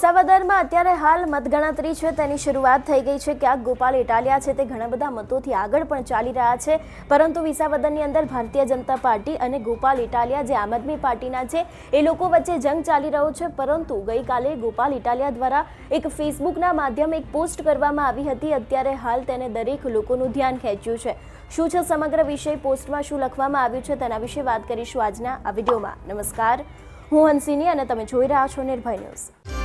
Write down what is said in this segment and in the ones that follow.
વિસાવદરમાં અત્યારે હાલ મતગણતરી છે, તેની શરૂઆત થઈ ગઈ છે. ક્યાંક ગોપાલ ઇટાલિયા છે, તે ઘણા બધા મતોથી આગળ પણ ચાલી રહ્યા છે. પરંતુ વિસાવદરની અંદર ભારતીય જનતા પાર્ટી અને ગોપાલ ઇટાલિયા, જે આમ આદમી પાર્ટીના છે, એ લોકો વચ્ચે જંગ ચાલી રહ્યો છે. પરંતુ ગઈકાલે ગોપાલ ઇટાલિયા દ્વારા એક ફેસબુકના માધ્યમે એક પોસ્ટ કરવામાં આવી હતી. અત્યારે હાલ તેને દરેક લોકોનું ધ્યાન ખેંચ્યું છે. શું છે સમગ્ર વિષય? પોસ્ટમાં શું લખવામાં આવ્યું છે? તેના વિશે વાત કરીશું આજના આ વિડીયોમાં. નમસ્કાર. હું હંસિની અને તમે જોઈ રહ્યા છો નિર્ભય ન્યૂઝ.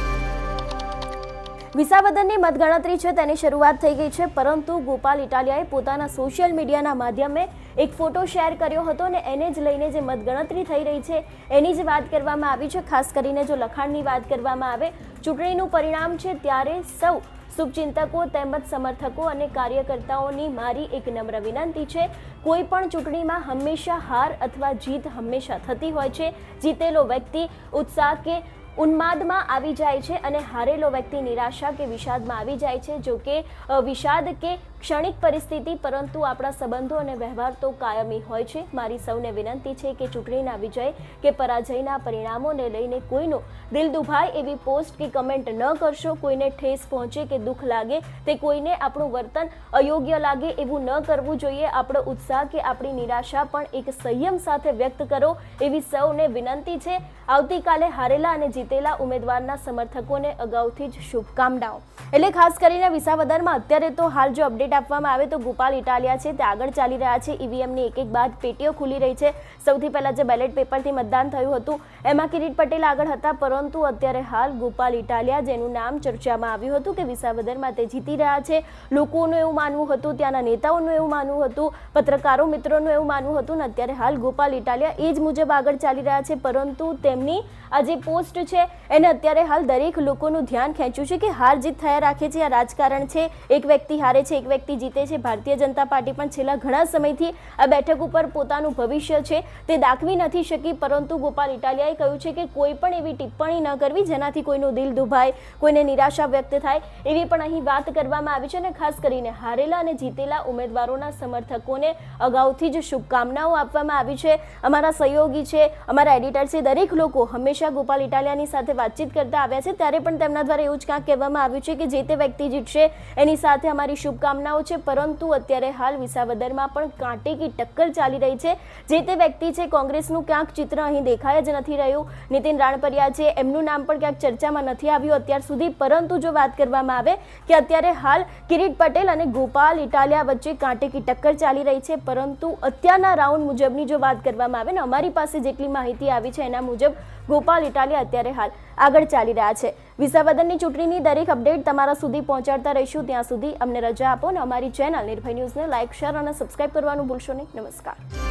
વિસાવદરની મતગણતરી છે, તેની શરૂઆત થઈ ગઈ છે, પરંતુ ગોપાલ ઇટાલિયાએ પોતાના સોશિયલ મીડિયાના માધ્યમે એક ફોટો શેર કર્યો હતો અને એને જ લઈને જે મતગણતરી થઈ રહી છે, એની જ વાત કરવામાં આવી છે. ખાસ કરીને જો લખાણની વાત કરવામાં આવે, ચૂંટણીનું પરિણામ છે, ત્યારે સૌ શુભચિંતકો તેમજ સમર્થકો અને કાર્યકર્તાઓની મારી એક નમ્ર વિનંતી છે કોઈ પણ ચૂંટણીમાં હંમેશા હાર અથવા જીત હંમેશા થતી હોય છે. જીતેલો વ્યક્તિ ઉત્સાહ કે ઉન્માદમાં આવી જાય છે અને હારેલો વ્યક્તિ નિરાશા કે વિષાદમાં આવી જાય છે, જો કે વિષાદ કે ક્ષણિક પરિસ્થિતિ, પરંતુ આપણા સંબંધો અને વ્યવહાર તો કાયમી હોય છે. મારી સૌને વિનંતી છે કે ચૂંટણીના વિજય કે પરાજયના પરિણામોને લઈને કોઈનો દિલ દુભાય એવી પોસ્ટ કે કમેન્ટ ન કરશો. કોઈને ઠેસ પહોંચે કે દુઃખ લાગે, તે કોઈને આપણું વર્તન અયોગ્ય લાગે એવું ન કરવું જોઈએ. આપણો ઉત્સાહ કે આપણી નિરાશા પણ એક સંયમ સાથે વ્યક્ત કરો એવી સૌને વિનંતી છે. આવતીકાલે હારેલા અને જીતેલા ઉમેદવારના સમર્થકોને અગાઉથી જ શુભકામનાઓ. એટલે ખાસ કરીને વિસાવદરમાં અત્યારે તો હાલ જો અપડેટ આપવામાં આવે તો ગોપાલ ઇટાલિયા છે, તે આગળ ચાલી રહ્યા છે. ઈવીએમની એક એક બાદ પેટીઓ ખુલી રહી છે. સૌથી પહેલાં જે બેલેટ પેપરથી મતદાન થયું હતું, એમાં કિરીટ પટેલ આગળ હતા, પરંતુ અત્યારે હાલ ગોપાલ ઇટાલિયા, જેનું નામ ચર્ચામાં આવ્યું હતું કે વિસાવદરમાં તે જીતી રહ્યા છે. લોકોનું એવું માનવું હતું, ત્યાંના નેતાઓનું એવું માનવું હતું, પત્રકારો મિત્રોનું એવું માનવું હતું, ને અત્યારે હાલ ગોપાલ ઇટાલિયા એ જ મુજબ આગળ ચાલી રહ્યા છે, પરંતુ તેમની આ જે પોસ્ટ છે, એને અત્યારે હાલ દરેક લોકોનું ધ્યાન ખેંચ્યું છે કે હાર જીત થયા રાખે છે, આ રાજકારણ છે. એક વ્યક્તિ હારે છે, એક વ્યક્તિ જીતે છે. ભારતીય જનતા પાર્ટી પણ છેલ્લા ઘણા સમયથી આ બેઠક ઉપર પોતાનું ભવિષ્ય છે. તે દાખવી નથી શકી, પરંતુ ગોપાલ ઇટાલિયાએ કહ્યું છે કે કોઈ પણ એવી ટિપ્પણી ન કરવી જેનાથી કોઈનું દિલ દુભાય, કોઈને નિરાશા વ્યક્ત થાય, એવી પણ અહીં વાત કરવામાં આવી છે અને ખાસ કરીને હારેલા અને જીતેલા ઉમેદવારોના સમર્થકોને અગાઉથી જ શુભકામનાઓ આપવામાં આવી છે. અમારા સહયોગી છે, અમારા એડિટર છે, દરેક લોકો હંમેશા ગોપાલ ઇટાલિયાની સાથે વાતચીત કરતા આવ્યા છે. ત્યારે પણ તેમના દ્વારા એવું જ ક્યાંક કહેવામાં આવ્યું છે કે જે તે વ્યક્તિ જીતશે, એની સાથે અમારી શુભકામનાઓ છે, પરંતુ અત્યારે હાલ વિસાવદરમાં પણ કાંટેકી ટક્કર ચાલી રહી છે. જે તે વ્યક્તિ છે, કોંગ્રેસનું ક્યાંક ચિત્ર અહીં દેખાય જ નથી રહ્યું. નીતિન રાણપરિયા છે, એમનું નામ પણ ક્યાંક ચર્ચામાં નથી આવ્યું અત્યાર સુધી, પરંતુ જો વાત કરવામાં આવે કે અત્યારે હાલ કિરીટ પટેલ અને ગોપાલ ઇટાલિયા વચ્ચે કાંટેકી ટક્કર ચાલી રહી છે, પરંતુ અત્યારના રાઉન્ડ મુજબની જો વાત કરવામાં આવે ને, અમારી પાસે જેટલી માહિતી આવી છે, એના મુજબ ગોપાલ ઇટાલિયા અત્યારે હાલ આગળ ચાલી રહ્યા છે. વિસાવદનની ચૂંટણીની દરેક અપડેટ તમારા સુધી પહોંચાડતા રહીશું. ત્યાં સુધી અમને રજા આપો અને અમારી ચેનલ નિર્ભય ન્યૂઝને લાઇક, શેર અને સબસ્ક્રાઇબ કરવાનું ભૂલશો નહીં. નમસ્કાર.